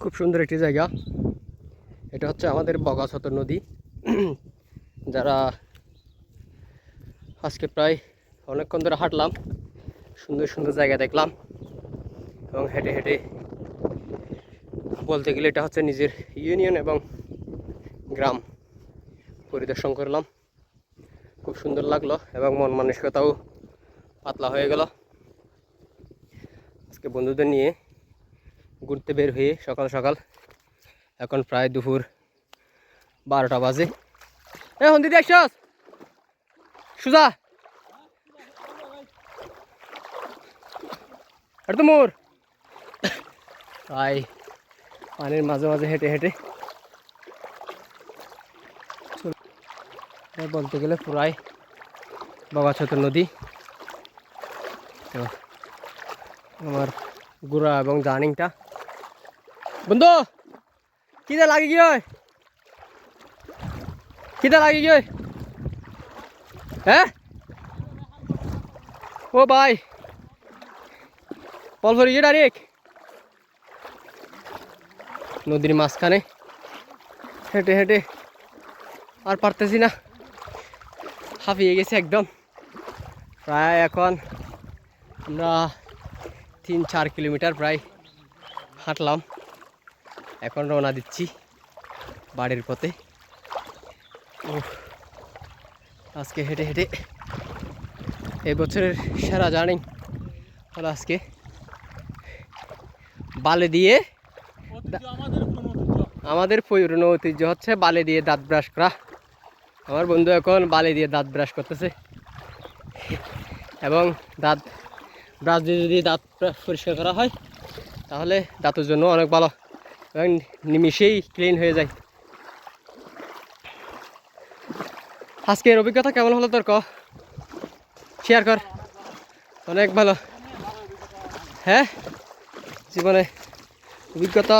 খুব সুন্দর একটি জায়গা। এটা হচ্ছে আমাদের বগাছত নদী। যারা আজকে প্রায় অনেকক্ষণ ধরে হাঁটলাম, সুন্দর সুন্দর জায়গা দেখলাম এবং হেঁটে হেঁটে বলতে গেলে এটা হচ্ছে নিজের ইউনিয়ন এবং গ্রাম পরিদর্শন করলাম। খুব সুন্দর লাগল এবং মন মানসিকতাও পাতলা হয়ে গেল। আজকে বন্ধুদের নিয়ে ঘুরতে বের হয়ে সকাল সকাল। এখন প্রায় দুপুর বারোটা বাজে। এ, হন্দি দেখছস সুজা! এটা তো মোর। প্রায় পানির মাঝে মাঝে হেঁটে হেঁটে। বলতে গেলে পুরাই বগাছত নদী। তো, আমার গুড়া এবং জার্নিংটা বন্ধু কিদা লাগি গিয়ে লাগি গিয়ে হ্যাঁ ও ভাই বল ফরি গিয়ে ডাইরেক্ট। নদীর মাঝখানে। হেঁটে হেঁটে। আর পারতেছি না। হাঁপিয়ে গেছে একদম। প্রায় এখন আমরা তিন চার কিলোমিটার প্রায় হাঁটলাম। এখন রওনা দিচ্ছি বাড়ির পথে। উফ, আজকে হেঁটে হেঁটে এই বছরের সেরা জার্নি হলো আজকে বালে দিয়ে আমাদের পুরনো ঐতিহ্য হচ্ছে বালে দিয়ে দাঁত ব্রাশ করা। আমার বন্ধু এখন বালে দিয়ে দাঁত ব্রাশ করতেছে। এবং দাঁত ব্রাশ দিয়ে যদি দাঁত পরিষ্কার করা হয় তাহলে দাঁতের জন্য অনেক ভালো। এবং নিমিষেই ক্লিন হয়ে যায়। আজকের অভিজ্ঞতা কেমন হলো তোর ক? শেয়ার কর। অনেক ভালো। হ্যাঁ? জীবনে অভিজ্ঞতা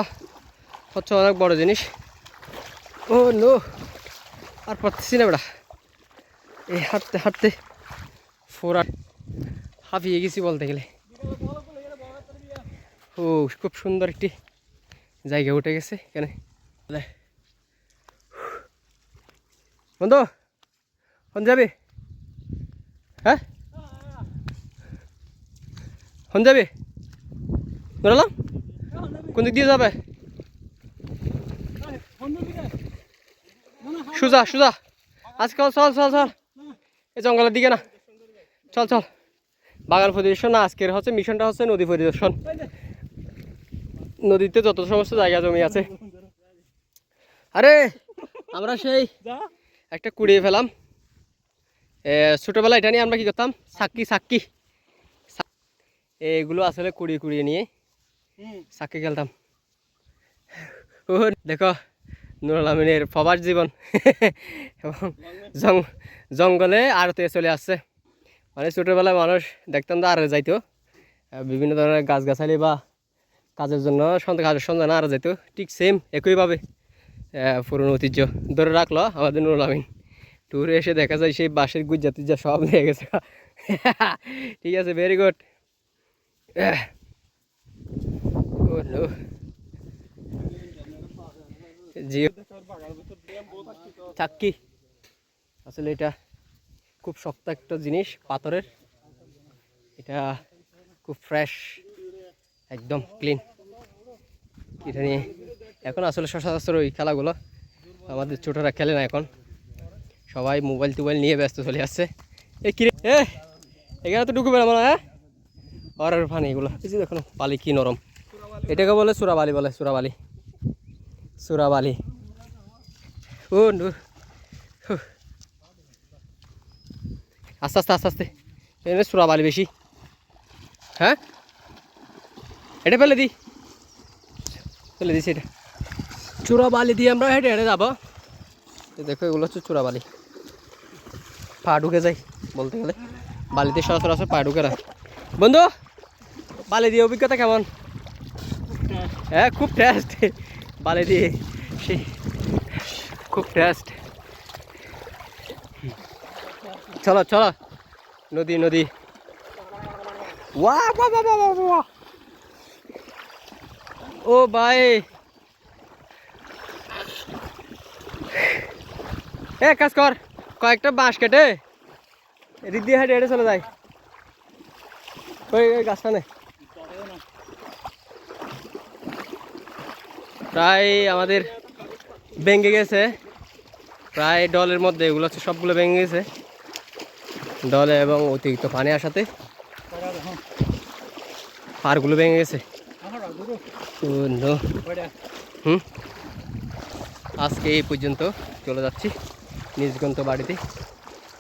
হচ্ছে অনেক বড় জিনিস। ও নো, আর পারতেছি না বেড়া এই হাঁটতে হাঁটতে ফোরা হাঁপিয়ে গেছি বলতে গেলে। ও, খুব সুন্দর একটি জায়গা উঠে গেছে লে। বন্ধু হন যাবি? হ্যাঁ? হন যাবি? বেরোলাম? কোন দিক দিয়ে যাবে? সুজা সুজা। আজকাল চল চল চল এই জঙ্গলের দিকে না। চল চল। বাগান পরিদর্শন আজকের হচ্ছে মিশনটা হচ্ছে নদী পরিদর্শন। নদীতে যত সমস্ত জায়গা জমি আছে। আরে আমরা সেই একটা কুড়িয়ে ফেলাম। এ, ছোটোবেলায় এটা নিয়ে আমরা কি করতাম? সাক্কি সাক্কি সা- এগুলো আসলে কুড়িয়ে কুড়িয়ে নিয়ে সাক্কি খেলতাম। ও দেখো নুরুল আমিনের প্রবাস জীবন। এবং জং- জঙ্গলে আড়তে চলে আসছে। মানে ছোটোবেলায় মানুষ দেখতাম তো আরও যাইতো। বিভিন্ন ধরনের গাছগাছালি বা কাজের জন্য সন্ধ্যা কাজের সন্ধানে আরও যাইতো ঠিক সেম একইভাবে পুরনো ঐতিহ্য। ধরে রাখল আমাদের নুরুল আমিন। ট্যুরে এসে দেখা যায় সেই বাঁশের গুজ্জা টুজ্জা সব নিয়ে গেছে। ঠিক আছে ভেরি গুড নো চাক্কি। আসলে এটা খুব শক্ত একটা জিনিস, পাথরের। এটা খুব ফ্রেশ একদম ক্লিন এটা নিয়ে এখন আসলে সচরাচর ওই খেলাগুলো আমাদের ছোটরা খেলে না এখন। সবাই মোবাইল টোবাইল নিয়ে ব্যস্ত চলে আসছে। এ কিরে এ, এখানে তো ঢুকবে না মনে হয় আর ফানি এগুলো। যে দেখো বালি কি নরম। এটাকে বলে সুরাবালি বলে, সুরাবালি। সুরাবালি। ও। আস্তে আস্তে আস্তে আস্তে। এখানে সুরাবালি বেশি। হ্যাঁ? এটা ফেলে দি। ফেলে দিছি এটা। চূড়াবালি দিয়ে আমরা হেঁটে হেঁটে যাব। দেখো এগুলো হচ্ছে চূড়াবালি। পা ঢুকে যাই বলতে গেলে। বালিতে সরাসরি পা ঢুকে না বন্ধু বালি দিয়ে অভিজ্ঞতা কেমন? হ্যাঁ খুব টেস্ট বালি দিয়ে সেই খুব টেস্ট চলো চলো। নদী নদী। ওয়া ওয়া ওয়া, ওয়া ও ভাই। এ কাজ কর। কয়েকটা বাঁশ কেটে রিদি হাটে হেঁটে চলে যায় ওই গাছটা নেই প্রায় আমাদের ভেঙে গেছে। প্রায় ডলের মধ্যে এগুলো হচ্ছে সবগুলো ভেঙে গেছে। ডলে এবং অতিরিক্ত পানি আসাতে পারগুলো হ্যাঁ। ভেঙে গেছে। হুম? আজকে এই পর্যন্ত চলে যাচ্ছি নিজ গন্ত বাড়িতে।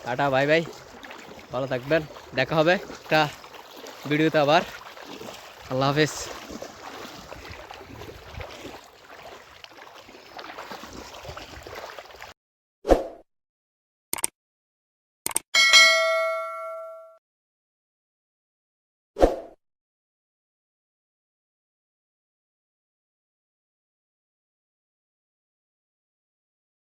Tata, bye bye. ভালো থাকবেন। দেখা হবে একটা ভিডিওতে আবার। আল্লাহ হাফেজ।